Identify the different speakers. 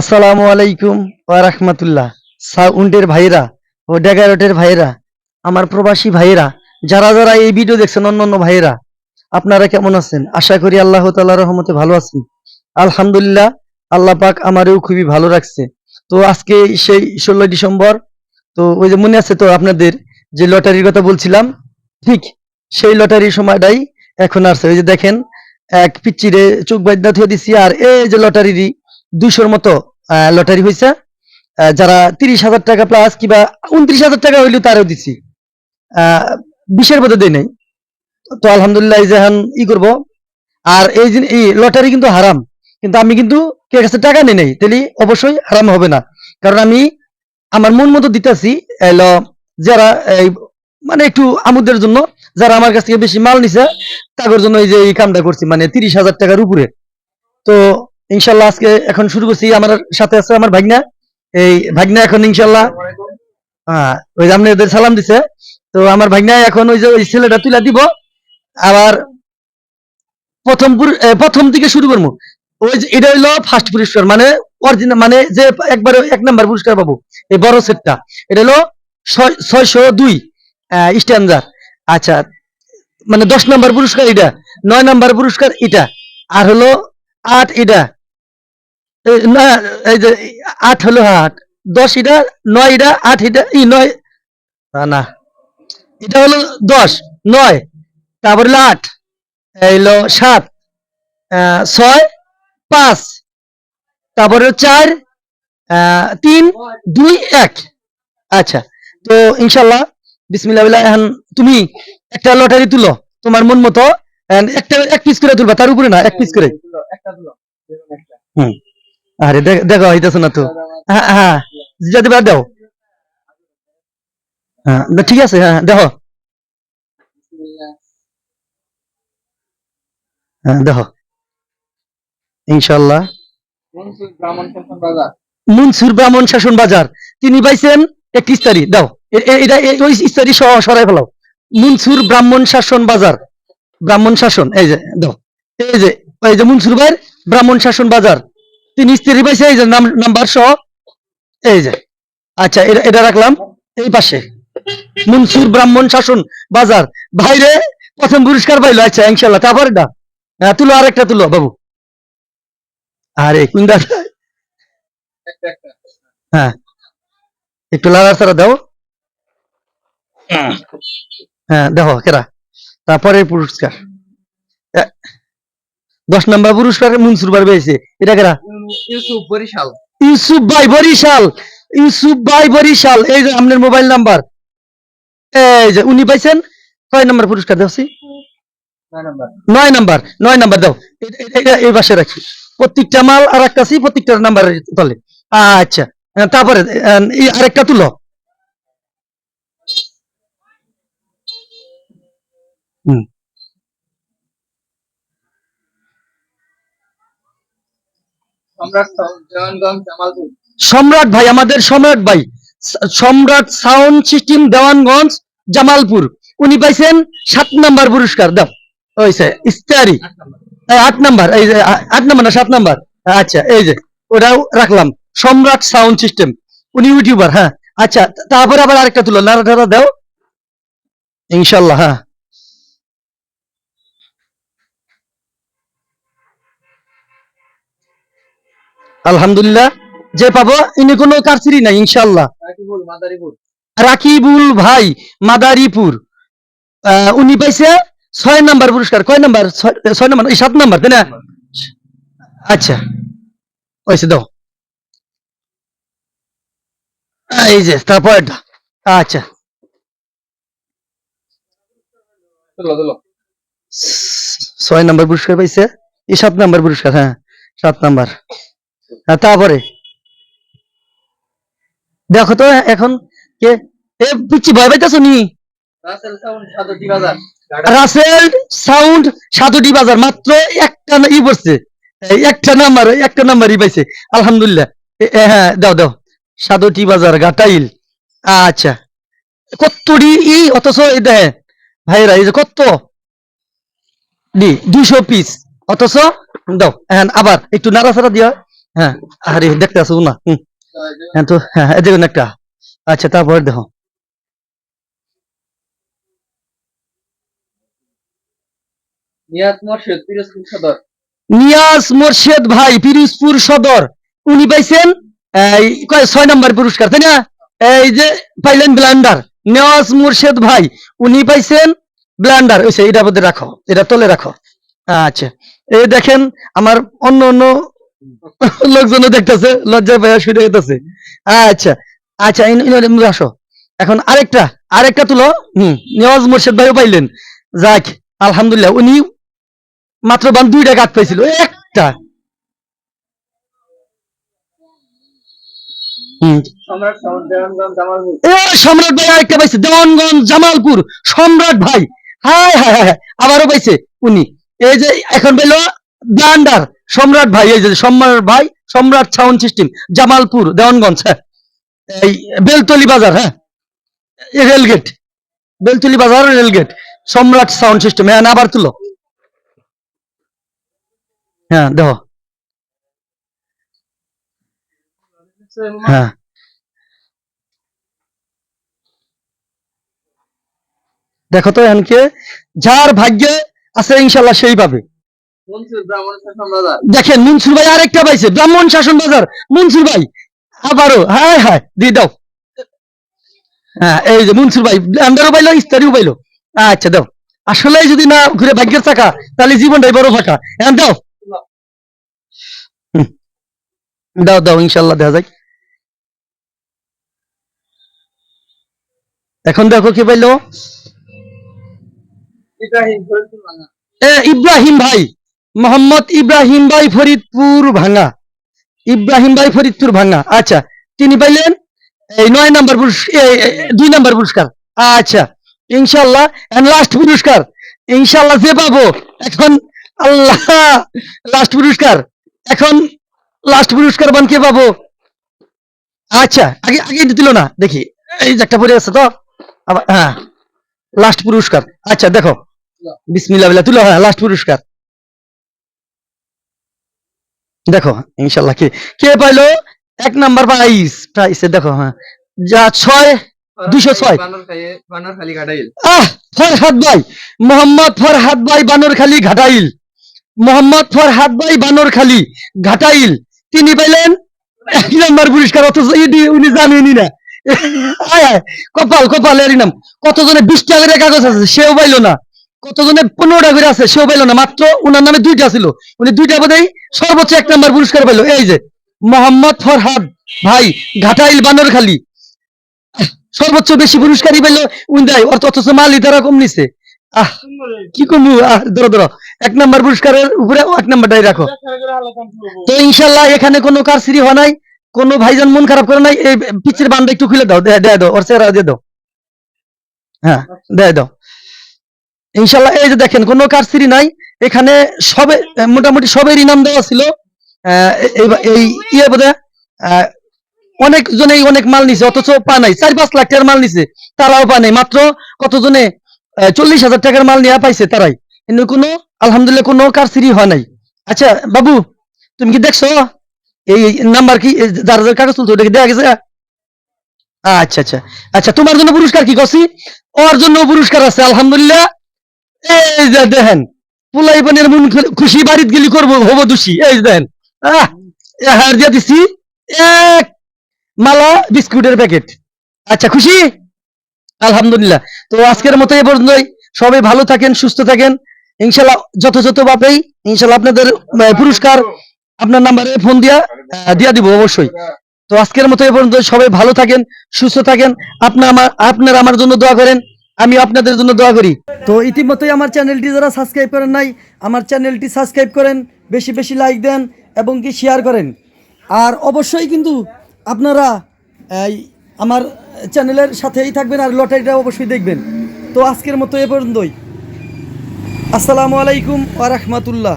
Speaker 1: আসসালামু আলাইকুম ওয়া রাহমাতুল্লাহ। সাউন্ডের ভাইরা ও ডেগারটের ভাইরা আমার প্রবাসী ভাইরা যারা যারা এই ভিডিও দেখছেন, অন্য অন্য ভাইরা আপনারা কেমন আছেন? আশা করি আল্লাহ তাআলার রহমতে ভালো আছেন। আলহামদুলিল্লাহ, আল্লাহ পাক আমারও খুবই ভালো রাখছে। তো আজকে সেই ষোলো ডিসেম্বর, তো ওই যে মনে আছে তো আপনাদের যে লটারির কথা বলছিলাম, ঠিক সেই লটারির সময়টাই এখন আসছে। ওই যে দেখেন, এক পিচ্চিরে চোখ বাইদা থুয়ে দিছি আর এই যে লটারিরই দুইশোর মতো লটারি হয়েছে যারা তিরিশ হাজার টাকা প্লাস কিবা উনত্রিশ হাজার টাকা হইলেও তারও দিছি। বিশের মধ্যে দেয় নাই। তো আলহামদুলিল্লাহ এই ই করব। আর এই এই লটারি কিন্তু হারাম। কিন্তু আমি কিন্তু কে কাছে টাকা নেই নাই, তাহলে অবশ্যই হারাম হবে না। কারণ আমি আমার মন মতো দিতেছি যারা এই মানে একটু আমুদের জন্য, যারা আমার কাছ থেকে বেশি মাল নিছে, তাদের জন্য এই যে এই কামটা করছি মানে তিরিশ হাজার টাকার উপরে। তো ইনশাল্লাহ আজকে এখন শুরু করছি। আমার সাথে আছে আমার ভাগনা। এই ভাগনা এখন ইনশাল্লাহ হ্যাঁ ওই আপনি ওদের সালাম দিছে। তো আমার ভাগনা এখন ওই যে ওই ছেলেটা তুলে দিব। আবার প্রথম প্রথম থেকে শুরু করব। ওই যে এটা হইল ফার্স্ট পুরস্কার মানে অরিজিনাল মানে যে একবারে এক নাম্বার পুরস্কার পাবো, এই বড় সেটটা। এটা হলো ছয়- ছয়শো দুই স্ট্যান্ডার আচ্ছা মানে দশ নাম্বার পুরস্কার এটা, নয় নাম্বার পুরস্কার এটা, আর হলো আট এটা। না এই যে আট হলো আট। দশ এটা নয় এটা আট এটা ই নয়। না, না। এটা হলো দশ নয়। তারপর হলো আট। হলো সাত। ছয় পাঁচ। তারপরে হলো চার তিন দুই এক। আচ্ছা তো ইনশাল্লাহ বিসমিল্লাহ এখন তুমি একটা লটারি তুলো তোমার মন মতো। একটা এক পিস করে তুলবা তার উপরে না এক পিস করে। হুম। আরে দেখ- হইতেছে না তো। হ্যাঁ হ্যাঁ যদি বাদ দাও। হ্যাঁ ঠিক আছে হ্যাঁ দেখো হ্যাঁ দেখো ইনশাল্লাহ মুনসুর ব্রাহ্মণ শাসন বাজার। তিনি পাইছেন একত্রিশ তারিখ, দাও। এটা ওই ইস্তারি সহ সরাই ফেলাও। মুনসুর ব্রাহ্মণ শাসন বাজার। ব্রাহ্মণ শাসন, এই যে, দাও। এই যে এই যে মুনসুর ভাইয়ের ব্রাহ্মণ শাসন বাজার। তিনি স্ত্রী পাইছে এই যে নাম্বার সহ এই যে। আচ্ছা এটা এটা রাখলাম। এই পাশে। মুনসুর ব্রাহ্মণ শাসন বাজার। ভাইরে প্রথম পুরস্কার পাইলো। আচ্ছা ইনশাল্লাহ তারপর এটা হ্যাঁ, তুলো আরেকটা তুলো বাবু। আরে কুন্দা হ্যাঁ। একটু লাগার সারা দাও। হ্যাঁ। দেখো কেরা? তারপরে পুরস্কার। দশ নম্বর পুরস্কার মনসুর বার পেয়েছে। এটা কেরা?
Speaker 2: ইউসুফ বরিশাল।
Speaker 1: ইউসুফ ভাই বরিশাল। ইউসুফ ভাই বরিশাল। এই যে আপনার মোবাইল নাম্বার। এই যে উনি পাইছেন কয় নাম্বার পুরস্কার দেখছি
Speaker 2: নয় নাম্বার।
Speaker 1: নয় নাম্বার দাও। এই পাশে রাখি। প্রত্যেকটা মাল আর একটা প্রত্যেকটা নাম্বার তলে। আচ্ছা তারপরে এই আরেকটা তুলো। হুম।
Speaker 2: সম্রাট
Speaker 1: ভাই আমাদের সম্রাট ভাই সম্রাট সাউন্ড সিস্টেম দেওয়ানগঞ্জ জামালপুর। উনি পাইছেন সাত নাম্বার পুরস্কার দাও। ওইসে ইস্তারি।
Speaker 2: আট নাম্বার।
Speaker 1: এই আট নাম্বার এই যে আট নাম্বার না সাত নাম্বার? আচ্ছা এই যে ওটাও রাখলাম। সম্রাট সাউন্ড সিস্টেম। উনি ইউটিউবার হ্যাঁ। আচ্ছা তারপরে আবার আরেকটা তুলো নাড়া টাড়া দাও। ইনশাল্লাহ হ্যাঁ। আলহামদুলিল্লাহ যে পাবো ইনি কোনো কারচিরি নাই ইনশাল্লাহ
Speaker 2: রাকিবুল
Speaker 1: ভাই মাদারীপুর। উনি পাইছে ছয় নাম্বার পুরস্কার। কয় নাম্বার? ছয়- নাম্বার এই সাত নাম্বার তাই না? আচ্ছা ওইসে দাও। এই যে তারপর আচ্ছা। ছয় নাম্বার পুরস্কার পাইছে। এই সাত নাম্বার পুরস্কার হ্যাঁ সাত নাম্বার। তারপরে? দেখো তো এখন কে? এ পিচ্ছি ভয় পাইতেছো নি?
Speaker 2: রাসেল সাউন্ড
Speaker 1: সাতটি বাজার মাত্র একটা ই পড়ছে। একটা নাম্বার একটা নাম্বারই পাইছে। আলহামদুলিল্লাহ। হ্যাঁ দাও দাও। সাতটি বাজার গাটাইল। আচ্ছা। কতটি ই অথচ দেখেন ভাইরা এই যে কত? দি দুইশো পিস অথচ দাও হ্যাঁ আবার একটু নাড়াচাড়া দিয়া। হ্যাঁ আরে দেখতে আসব না হুম, হ্যাঁ তো হ্যাঁ দেখুন একটা। আচ্ছা তারপরে দেখো।
Speaker 2: নিয়াত মোর্শেদ পিরোজপুর সদর।
Speaker 1: নিয়াজ মোর্শেদ ভাই পিরোজপুর সদর। উনি পাইছেন ছয় নম্বর পুরস্কার তাই না? এই যে পাইলেন ব্লান্ডার। নিয়াজ মোর্শেদ ভাই উনি পাইছেন ব্লান্ডার। ওই এটা বোধহয় রাখো এটা তলে রাখো। আচ্ছা এই দেখেন আমার অন্য অন্য লোকজনও দেখতেছে লজ্জা পাইয়া শুয়ে দেখতেছে আচ্ছা আচ্ছা আসো। এখন আরেকটা আরেকটা তুলো। হুম নিয়াজ মোর্শেদ ভাইও পাইলেন। যাক আলহামদুলিল্লাহ উনি মাত্র বান দুইটা কাঠ পাইছিল একটা।
Speaker 2: সম্রাট
Speaker 1: ভাই আরেকটা পাইছে দেওয়ানগঞ্জ জামালপুর। সম্রাট ভাই। হাই হাই হাই, আবারও পাইছে উনি। এই যে এখন পেল ব্লান্ডার সম্রাট ভাই, এই যে সম্রাট ভাই, সম্রাট সাউন্ড সিস্টেম জামালপুর, দেওয়ানগঞ্জ হ্যাঁ। এই বেলতলি বাজার হ্যাঁ। রেলগেট বেলতলি বাজার রেলগেট সম্রাট সাউন্ড সিস্টেম হ্যাঁ আবার তুলো। হ্যাঁ দেখো। হ্যাঁ। দেখো তো এনকে, যার ভাগ্যে আছে ইনশাল্লাহ সেই পাবে দেখেন মনসুর ভাই আরেকটা পাইছে ব্রাহ্মণ শাসন বাজার। মনসুর ভাই আবারও হ্যাঁ হ্যাঁ দিয়ে দাও। হ্যাঁ এই যে মনসুর ভাই আন্ডারও পাইলো ইস্তারিও পাইলো। আচ্ছা দাও। আসলে যদি না ঘুরে ভাগ্যের চাকা তাহলে জীবনটাই বড় ফাঁকা। হ্যাঁ দাও। দাও দাও ইনশাল্লাহ দেখা যাক। এখন দেখো কি পাইলো?
Speaker 2: ইব্রাহিম
Speaker 1: ভাই। মোহাম্মদ ইব্রাহিম ভাই ফরিদপুর ভাঙ্গা। ইব্রাহিম ভাই ফরিদপুর ভাঙ্গা। আচ্ছা তিনি পাইলেন এই নয় নাম্বার দুই নাম্বার পুরস্কার। আচ্ছা ইনশাল্লাহ এন্ড লাস্ট পুরস্কার। ইনশাল্লাহ যে পাবো, এখন আল্লাহ লাস্ট পুরস্কার। এখন লাস্ট পুরস্কার বান কে পাবো? আচ্ছা আগে আগে দিল না, দেখি। এই যে একটা পড়ে আছে তো? আবার হ্যাঁ লাস্ট পুরস্কার। আচ্ছা দেখো। বিসমিল্লাহ তুলো হ্যাঁ লাস্ট পুরস্কার। দেখো, ইনশাল্লাহ কে কে পাইলো? এক নাম্বার প্রাইস প্রাইসে দেখো হ্যাঁ। যা, ছয় দুশো ছয়। ফরহাদ ভাই, মোহাম্মদ ফরহাদ ভাই বানরখালী ঘাটাইল। মোহাম্মদ ফরহাদ ভাই বানরখালী ঘাটাইল। তিনি পাইলেন এক নাম্বার পুরস্কার, অথচ উনি জানেনই না। কপাল কপাল, এরই নাম। কতজনে বিশ টাকা করে কাগজ আছে, সেও পাইলো না। কতজনে পনেরোটা করে আছে, সেও পাইলো না, মাত্র উনার নামে দুইটা ছিল। উনি দুইটা বোধহয় সর্বোচ্চ এক নাম্বার পুরস্কার পাইলো। এই যে, মোহাম্মদ ফরহাদ ভাই, ঘাটাইল বানরখালী। সর্বোচ্চ বেশি পুরস্কারই পেল অর্থ, অথচ মালি তারা কম নিছে। আহ, কি কমু? আহ, ধরো ধরো, এক নাম্বার পুরস্কারের উপরে এক নাম্বারটাই রাখো। তো ইনশাল্লাহ এখানে কোনো কারসিরি হয় নাই, কোনো ভাইজান মন খারাপ করে নাই, এই পিচের বান্ডা একটু খুলে দাও দেয় দাও ওর চেহারা দিয়ে দাও। হ্যাঁ দেয় দাও। ইনশাল্লাহ এই যে দেখেন, কোনো কারসিরি নাই। এখানে সবে মোটামুটি সবের ইনাম দেওয়া ছিল। এই- ইয়ে বোধ অনেক জনেই অনেক মাল নিছে, অথচ পা নাই। চার পাঁচ লাখ টাকার মাল নিছে, তারাও পা নাই। মাত্র কতজনে চল্লিশ হাজার টাকার মাল নিয়ে পাইছে তারাই। কিন্তু কোনো, আলহামদুলিল্লাহ কোনো কারসিরি হয় নাই। আচ্ছা বাবু, তুমি কি দেখছ? এই নাম্বার কি যার যার কাগজ তুলছো, ওটা কি দেখা গেছে? আচ্ছা আচ্ছা। আচ্ছা তোমার জন্য পুরস্কার কি করছি ওর জন্য পুরস্কার আছে, আলহামদুলিল্লাহ। দেখেন মন খুশি গেলি দোষী। এই দেখেন হার দিছি, এক মালা বিস্কুটের প্যাকেট। আচ্ছা খুশি? আলহামদুলিল্লাহ। তো আজকের মতো এ পর্যন্তই। সবাই ভালো থাকেন, সুস্থ থাকেন। ইনশাল্লাহ যথাযথ ভাবেই ইনশাল্লাহ আপনাদের পুরস্কার আপনার নাম্বারে ফোন দিয়া দিয়া দিব অবশ্যই। তো আজকের মতো এ পর্যন্ত সবাই ভালো থাকেন, সুস্থ থাকেন। আপনার আমার আপনারা আমার জন্য দোয়া করেন। আমি আপনাদের জন্য দোয়া করি। তো ইতিমধ্যেই আমার চ্যানেলটি যারা সাবস্ক্রাইব করেন নাই, আমার চ্যানেলটি সাবস্ক্রাইব করেন, বেশি বেশি লাইক দেন এবং কি শেয়ার করেন। আর অবশ্যই কিন্তু আপনারা, এই, আমার চ্যানেলের সাথেই থাকবেন আর লটারিটা অবশ্যই দেখবেন। তো আজকের মতো এ পর্যন্তই। আসসালামু আলাইকুম ওয়া রাহমাতুল্লাহ।